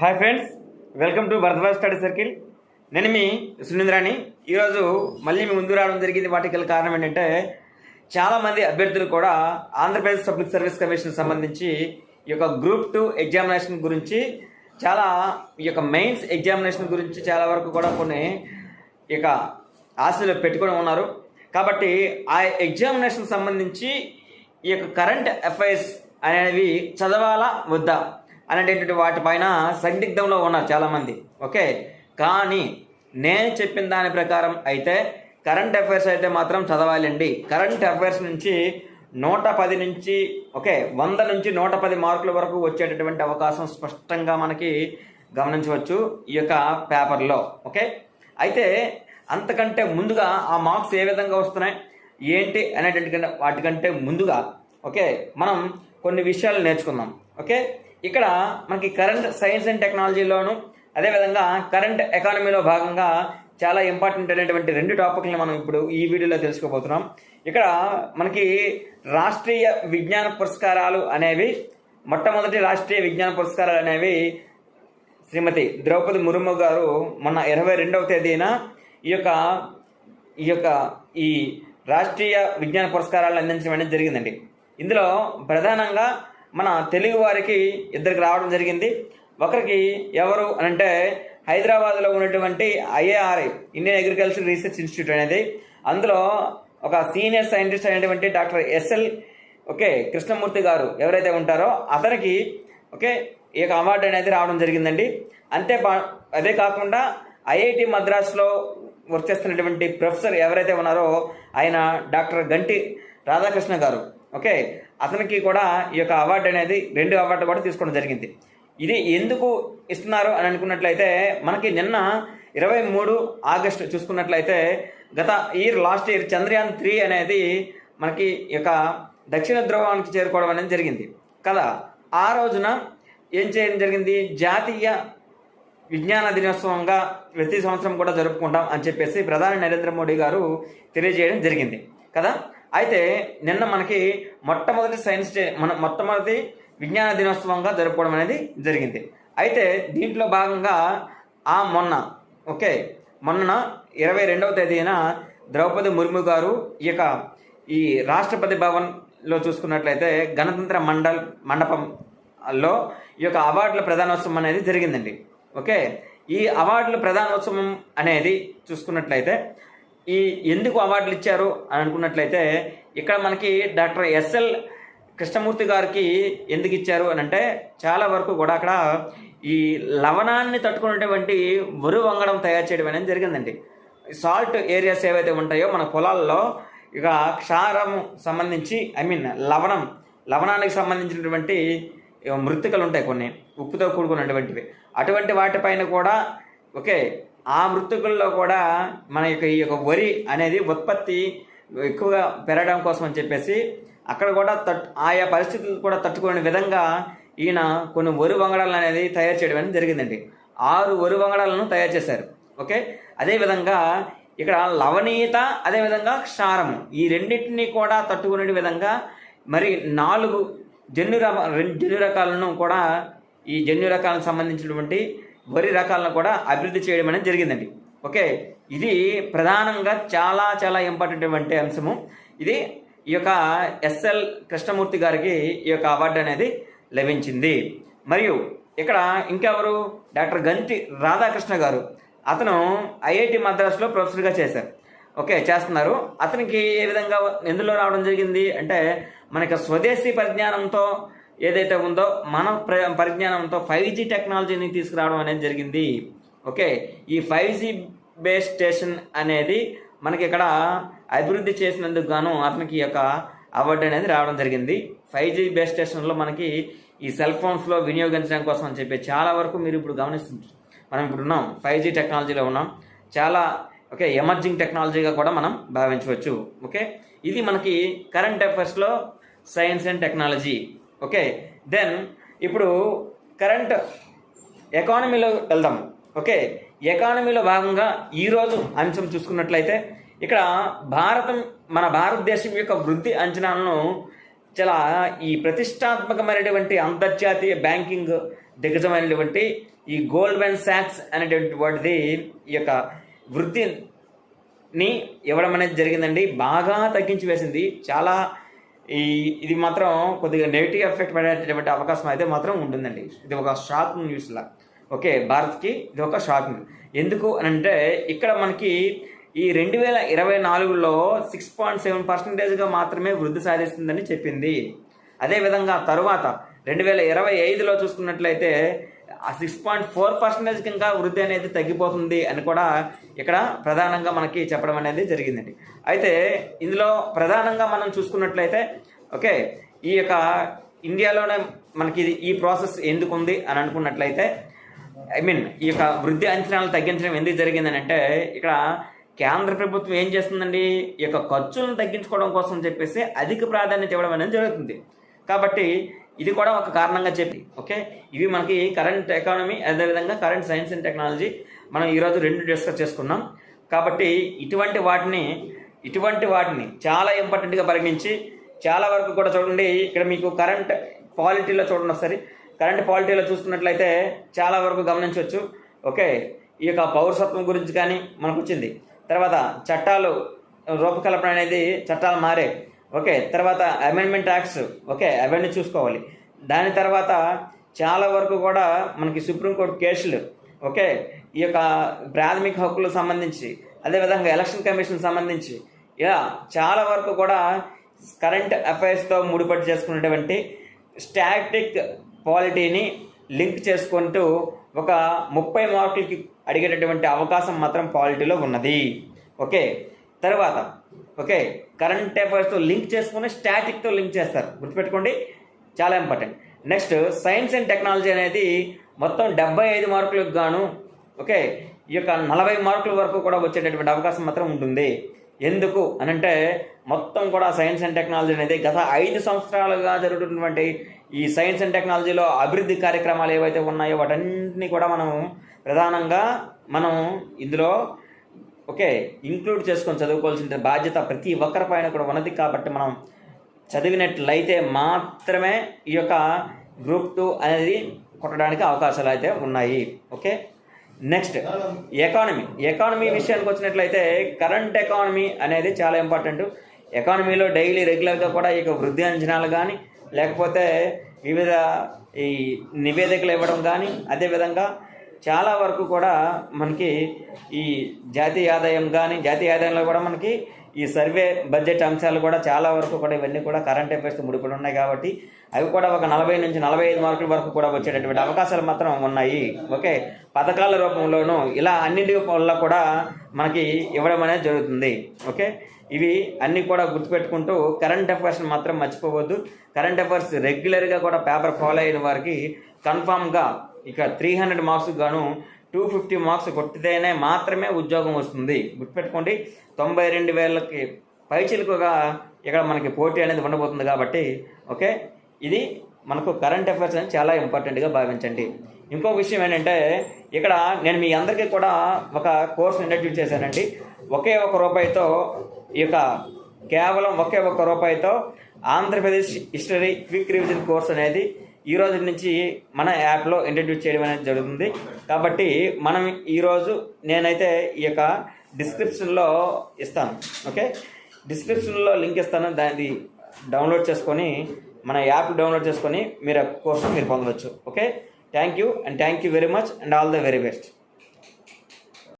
Hi friends welcome to Bharadwaj study circle. నేను మీ సునీంద్రాని ఈరోజు మళ్ళీ మీ ముందు రావడం జరిగింది. వాటికి గల కారణం ఏంటంటే చాలామంది అభ్యర్థులు కూడా ఆంధ్రప్రదేశ్ పబ్లిక్ సర్వీస్ కమిషన్ సంబంధించి ఈ యొక్క గ్రూప్ టూ ఎగ్జామినేషన్ గురించి చాలా ఈ యొక్క మెయిన్స్ ఎగ్జామినేషన్ గురించి చాలా వరకు కూడా కొన్ని ఈ యొక్క ఆశలు పెట్టుకొని ఉన్నారు. కాబట్టి ఆ ఎగ్జామినేషన్ సంబంధించి ఈ యొక్క కరెంట్ అఫైర్స్ అనేవి చదవాలా వద్దా? అనేటటువంటి వాటిపైన సందిగ్ధంలో ఉన్నారు చాలామంది. ఓకే? కానీ నేను చెప్పిన దాని ప్రకారం అయితే కరెంట్ అఫైర్స్ అయితే మాత్రం చదవాలండి. కరెంట్ అఫైర్స్ నుంచి నూట పది నుంచి ఓకే వంద నుంచి నూట పది మార్కుల వరకు వచ్చేటటువంటి అవకాశం స్పష్టంగా మనకి గమనించవచ్చు ఈ యొక్క పేపర్లో. ఓకే? అయితే అంతకంటే ముందుగా ఆ మార్క్స్ ఏ విధంగా వస్తున్నాయి? ఏంటి అనేటువంటి వాటికంటే ముందుగా ఓకే మనం కొన్ని విషయాలు నేర్చుకుందాం. ఓకే? ఇక్కడ మనకి కరెంట్ సైన్స్ అండ్ టెక్నాలజీలోను అదేవిధంగా కరెంట్ ఎకానమీలో భాగంగా చాలా ఇంపార్టెంట్ అయినటువంటి రెండు టాపిక్లను మనం ఇప్పుడు ఈ వీడియోలో తెలుసుకోబోతున్నాం. ఇక్కడ మనకి రాష్ట్రీయ విజ్ఞాన పురస్కారాలు అనేవి మొట్టమొదటి రాష్ట్రీయ విజ్ఞాన పురస్కారాలు అనేవి శ్రీమతి ద్రౌపది ముర్ము గారు మొన్న ఇరవై రెండవ తేదీన ఈ యొక్క ఈ యొక్క ఈ రాష్ట్రీయ విజ్ఞాన పురస్కారాలు అందించడం అనేది జరిగిందండి. ఇందులో ప్రధానంగా మన తెలుగు వారికి ఇద్దరికి రావడం జరిగింది. ఒకరికి ఎవరు అని అంటే హైదరాబాద్లో ఉన్నటువంటి IARI Indian agriculture research institute అనేది. అందులో ఒక సీనియర్ సైంటిస్ట్ అయినటువంటి doctor SL okay Krishnamurthy garu ఎవరైతే ఉంటారో అతనికి ఓకే ఈ యొక్క అవార్డు అనేది రావడం జరిగిందండి. అంతే అదే కాకుండా ఐఐటి మద్రాసులో వర్క్ చేస్తున్నటువంటి ప్రొఫెసర్ ఎవరైతే ఉన్నారో ఆయన డాక్టర్ గంటి రాధాకృష్ణ గారు ఓకే అతనికి కూడా ఈ యొక్క అవార్డు అనేది రెండు అవార్డు కూడా తీసుకోవడం జరిగింది. ఇది ఎందుకు ఇస్తున్నారు అని అనుకున్నట్లయితే మనకి నిన్న ఇరవై మూడు ఆగస్టు చూసుకున్నట్లయితే గత year last year Chandrayaan three అనేది మనకి యొక్క దక్షిణ ధ్రువానికి చేరుకోవడం అనేది జరిగింది. కదా? ఆ రోజున ఏం చేయడం జరిగింది? జాతీయ విజ్ఞాన దినోత్సవంగా ప్రతి సంవత్సరం కూడా జరుపుకుంటాం అని చెప్పేసి ప్రధాని నరేంద్ర మోడీ గారు తెలియజేయడం జరిగింది. కదా? అయితే నిన్న మనకి మొట్టమొదటి సైన్స్ డే మన మొట్టమొదటి విజ్ఞాన దినోత్సవంగా జరుపుకోవడం అనేది జరిగింది. అయితే దీంట్లో భాగంగా ఆ మొన్న ఓకే మొన్న ఇరవై రెండవ తేదీన ద్రౌపది ముర్ము గారు ఈ యొక్క ఈ రాష్ట్రపతి భవన్లో చూసుకున్నట్లయితే గణతంత్ర మండల్ మండపంలో ఈ యొక్క అవార్డుల ప్రధానోత్సవం అనేది జరిగిందండి. ఓకే ఈ అవార్డుల ప్రధానోత్సవం అనేది చూసుకున్నట్లయితే ఈ ఎందుకు అవార్డులు ఇచ్చారు అని అనుకున్నట్లయితే ఇక్కడ మనకి డాక్టర్ ఎస్ఎల్ కృష్ణమూర్తి గారికి ఎందుకు ఇచ్చారు అని అంటే చాలా వరకు కూడా అక్కడ ఈ లవణాన్ని తట్టుకునేటువంటి వరు వంగడం తయారు చేయడం అనేది జరిగిందండి. సాల్ట్ ఏరియాస్ ఏవైతే ఉంటాయో మన పొలాల్లో ఇక క్షారము సంబంధించి ఐ మీన్ లవణం లవణానికి సంబంధించినటువంటి మృతికలు ఉంటాయి కొన్ని ఉప్పుతో కూడుకున్నటువంటివి. అటువంటి వాటిపైన కూడా ఓకే ఆ మృతుకుల్లో కూడా మన యొక్క ఈ యొక్క వరి అనేది ఉత్పత్తి ఎక్కువగా పెరగడం కోసం అని చెప్పేసి అక్కడ కూడా తట్ ఆయా పరిస్థితులు కూడా తట్టుకునే విధంగా ఈయన కొన్ని వరి వంగడాలను అనేది తయారు చేయడం అనేది జరిగిందండి. ఆరు వరి వంగడాలను తయారు చేశారు. ఓకే? అదేవిధంగా ఇక్కడ లవణీయత అదేవిధంగా క్షారము. ఈ రెండింటినీ కూడా తట్టుకునే విధంగా మరి నాలుగు జన్యు రెండు జన్యు రకాలను కూడా ఈ జన్యు రకాలకు సంబంధించినటువంటి వరి రకాలను కూడా అభివృద్ధి చేయడం అనేది జరిగిందండి. ఓకే? ఇది ప్రధానంగా చాలా చాలా ఇంపార్టెంట్ అంశము. ఇది ఈ యొక్క ఎస్ఎల్ కృష్ణమూర్తి గారికి ఈ యొక్క అవార్డు అనేది లభించింది. మరియు ఇక్కడ ఇంకెవరు? డాక్టర్ గంటి రాధాకృష్ణ గారు. అతను ఐఐటి మద్రాసులో ప్రొఫెసర్గా చేశారు. ఓకే? చేస్తున్నారు. అతనికి ఏ విధంగా ఎందులో రావడం జరిగింది? అంటే మనకి స్వదేశీ పరిజ్ఞానంతో ఏదైతే ఉందో మన ప్ర పరిజ్ఞానంతో ఫైవ్ జీ టెక్నాలజీని తీసుకురావడం అనేది జరిగింది. ఓకే? ఈ ఫైవ్ జీ బేస్ స్టేషన్ అనేది మనకి ఇక్కడ అభివృద్ధి చేసినందుకు గాను అతనికి యొక్క అవార్డు అనేది రావడం జరిగింది. ఫైవ్ జీ బేస్ స్టేషన్లో మనకి ఈ సెల్ ఫోన్స్లో వినియోగించడం కోసం అని చెప్పి చాలా వరకు మీరు ఇప్పుడు గమనిస్తుంది మనం ఇప్పుడు ఉన్నాం. ఫైవ్ జీ టెక్నాలజీలో ఉన్నాం. చాలా ఓకే ఎమర్జింగ్ టెక్నాలజీగా కూడా మనం భావించవచ్చు. ఓకే? ఇది మనకి current అఫైర్స్లో science and technology okay then ఇప్పుడు కరెంట్ ఎకానమీలో వెళ్దాం. ఓకే ఎకానమీలో భాగంగా ఈరోజు అంశం చూసుకున్నట్లయితే ఇక్కడ భారతం మన భారతదేశం యొక్క వృద్ధి అంచనాలను చాలా ఈ ప్రతిష్టాత్మకమైనటువంటి అంతర్జాతీయ బ్యాంకింగ్ దిగ్గజమైనటువంటి ఈ గోల్డ్మెన్ సాక్స్ అనేటువంటి వాటిది ఈ యొక్క వృద్ధిని ఇవ్వడం అనేది జరిగిందండి. బాగా తగ్గించి వేసింది. చాలా ఈ ఇది మాత్రం కొద్దిగా నెగిటివ్ ఎఫెక్ట్ పడేటటువంటి అవకాశం అయితే మాత్రం ఉంటుందండి. ఇది ఒక షాక్ న్యూస్లా ఓకే భారత్కి ఇది ఒక షాక్ న్యూస్ ఎందుకు అని అంటే ఇక్కడ మనకి ఈ రెండు వేల ఇరవై నాలుగులో సిక్స్ పాయింట్ సెవెన్ పర్సెంటేజ్గా మాత్రమే వృద్ధి సాధిస్తుందని చెప్పింది. అదేవిధంగా తరువాత రెండు వేల ఇరవై ఐదులో చూసుకున్నట్లయితే సిక్స్ పాయింట్ ఫోర్ పర్సెంటేజ్కి ఇంకా వృద్ధి అనేది తగ్గిపోతుంది అని కూడా ఇక్కడ ప్రధానంగా మనకి చెప్పడం అనేది జరిగిందండి. అయితే ఇందులో ప్రధానంగా మనం చూసుకున్నట్లయితే ఓకే ఈ యొక్క ఇండియాలోనే మనకి ఇది- ఈ ప్రాసెస్ ఎందుకు ఉంది అని అనుకున్నట్లయితే ఐ మీన్ ఈ యొక్క వృద్ధి అంచనాలు తగ్గించడం ఎందుకు జరిగిందని అంటే ఇక్కడ కేంద్ర ప్రభుత్వం ఏం చేస్తుందండి? ఈ యొక్క ఖర్చులను తగ్గించుకోవడం కోసం చెప్పేసి అధిక ప్రాధాన్యత ఇవ్వడం అనేది జరుగుతుంది. కాబట్టి ఇది కూడా ఒక కారణంగా చెప్పి ఓకే? ఇవి మనకి కరెంట్ ఎకానమీ అదేవిధంగా కరెంట్ సైన్స్ అండ్ టెక్నాలజీ మనం ఈరోజు రెండు డిస్కస్ చేసుకున్నాం. కాబట్టి ఇటువంటి వాటిని ఇటువంటి వాటిని చాలా ఇంపార్టెంట్గా పరిగణించి చాలా వరకు కూడా చూడండి ఇక్కడ మీకు కరెంట్ పాలిటీలో చూడండి ఒకసారి. కరెంట్ పాలిటీలో చూసుకున్నట్లయితే చాలా వరకు గమనించవచ్చు ఓకే? ఈ యొక్క పౌరసత్వం గురించి కానీ మనకు వచ్చింది. తర్వాత చట్టాలు రూపకల్పన అనేది చట్టాలు మారే. ఓకే తర్వాత అమెండ్మెంట్ యాక్ట్స్ ఓకే అవన్నీ చూసుకోవాలి. దాని తర్వాత చాలా వరకు కూడా మనకి సుప్రీంకోర్టు కేసులు ఓకే ఈ యొక్క ప్రాథమిక హక్కులకు సంబంధించి అదేవిధంగా ఎలక్షన్ కమిషన్ సంబంధించి ఇలా చాలా వరకు కూడా కరెంట్ అఫైర్స్తో ముడిపడి చేసుకున్నటువంటి స్టాటిక్ పాలిటీని లింక్ చేసుకుంటూ ఒక ముప్పై మార్కులకి అడిగేటటువంటి అవకాశం మాత్రం పాలిటీలో ఉన్నది. ఓకే తర్వాత ఓకే కరెంట్ అఫైర్స్తో లింక్ చేసుకుని స్టాటిక్తో లింక్ చేస్తారు. గుర్తుపెట్టుకోండి చాలా important next science and technology అనేది మొత్తం డెబ్బై ఐదు మార్కులకు గాను ఓకే ఈ యొక్క నలభై మార్కుల వరకు కూడా వచ్చేటటువంటి అవకాశం మాత్రం ఉంటుంది. ఎందుకు అనంటే మొత్తం కూడా సైన్స్ అండ్ టెక్నాలజీ అనేది గత ఐదు సంవత్సరాలుగా జరుగుతున్నటువంటి ఈ సైన్స్ అండ్ టెక్నాలజీలో అభివృద్ధి కార్యక్రమాలు ఏవైతే ఉన్నాయో వాటన్నిటిని కూడా మనం ప్రధానంగా మనం ఇందులో ఓకే ఇంక్లూడ్ చేసుకొని చదువుకోవాల్సిన బాధ్యత ప్రతి ఒక్కరి పైన కూడా ఉన్నది కాబట్టి మనం చదివినట్లయితే మాత్రమే ఈ యొక్క గ్రూప్ టూ అనేది కొట్టడానికి అవకాశాలు అయితే ఉన్నాయి. ఓకే? Next economy. ఎకానమీ విషయానికి వచ్చినట్లయితే కరెంట్ ఎకానమీ అనేది చాలా ఇంపార్టెంట్. ఎకానమీలో డైలీ రెగ్యులర్గా కూడా ఈ యొక్క వృద్ధి అంచనాలు కానీ లేకపోతే వివిధ ఈ నివేదికలు ఇవ్వడం కానీ అదేవిధంగా చాలా వరకు కూడా మనకి ఈ జాతీయ ఆదాయం కానీ జాతీయ ఆదాయంలో కూడా మనకి ఈ సర్వే బడ్జెట్ అంశాలు కూడా చాలా వరకు కూడా ఇవన్నీ కూడా కరెంట్ అఫైర్స్ ముడిపడి ఉన్నాయి కాబట్టి అవి కూడా ఒక నలభై నుంచి నలభై ఐదు మార్కుల వరకు కూడా వచ్చేటటువంటి అవకాశాలు మాత్రం ఉన్నాయి. ఓకే? పథకాల రూపంలోనూ ఇలా అన్నింటి వల్ల కూడా మనకి ఇవ్వడం అనేది జరుగుతుంది. ఓకే? ఇవి అన్నీ కూడా గుర్తుపెట్టుకుంటూ కరెంట్ అఫైర్స్ మాత్రం మర్చిపోవద్దు. కరెంట్ అఫైర్స్ రెగ్యులర్గా కూడా పేపర్ ఫాలో అయిన వారికి కన్ఫామ్గా ఇక త్రీ హండ్రెడ్ మార్క్స్ గాను టూ ఫిఫ్టీ మార్క్స్ కొట్టితేనే మాత్రమే ఉద్యోగం వస్తుంది. గుర్తుపెట్టుకోండి తొంభై రెండు వేలకి పైచిలుకగా ఇక్కడ మనకి పోటీ అనేది ఉండబోతుంది కాబట్టి ఓకే? ఇది మనకు కరెంట్ అఫైర్స్ అనేది చాలా ఇంపార్టెంట్గా భావించండి. ఇంకో విషయం ఏంటంటే ఇక్కడ నేను మీ అందరికీ కూడా ఒక కోర్స్ ఇంట్రడ్యూస్ చేశానండి. ఒకే ఒక రూపాయితో ఈ యొక్క కేవలం ఒకే ఒక్క రూపాయితో Andhra Pradesh history quick revision course అనేది ఈ రోజు నుంచి మన యాప్లో ఇంట్రడ్యూస్ చేయడం అనేది జరుగుతుంది. కాబట్టి మనం ఈరోజు నేనైతే ఈ యొక్క డిస్క్రిప్షన్లో ఇస్తాను. ఓకే? డిస్క్రిప్షన్లో లింక్ ఇస్తాను. దాన్ని డౌన్లోడ్ చేసుకొని మన యాప్ డౌన్లోడ్ చేసుకొని మీరు కోర్సు మీరు పొందవచ్చు. Okay? Thank you and thank you very much and all the very best.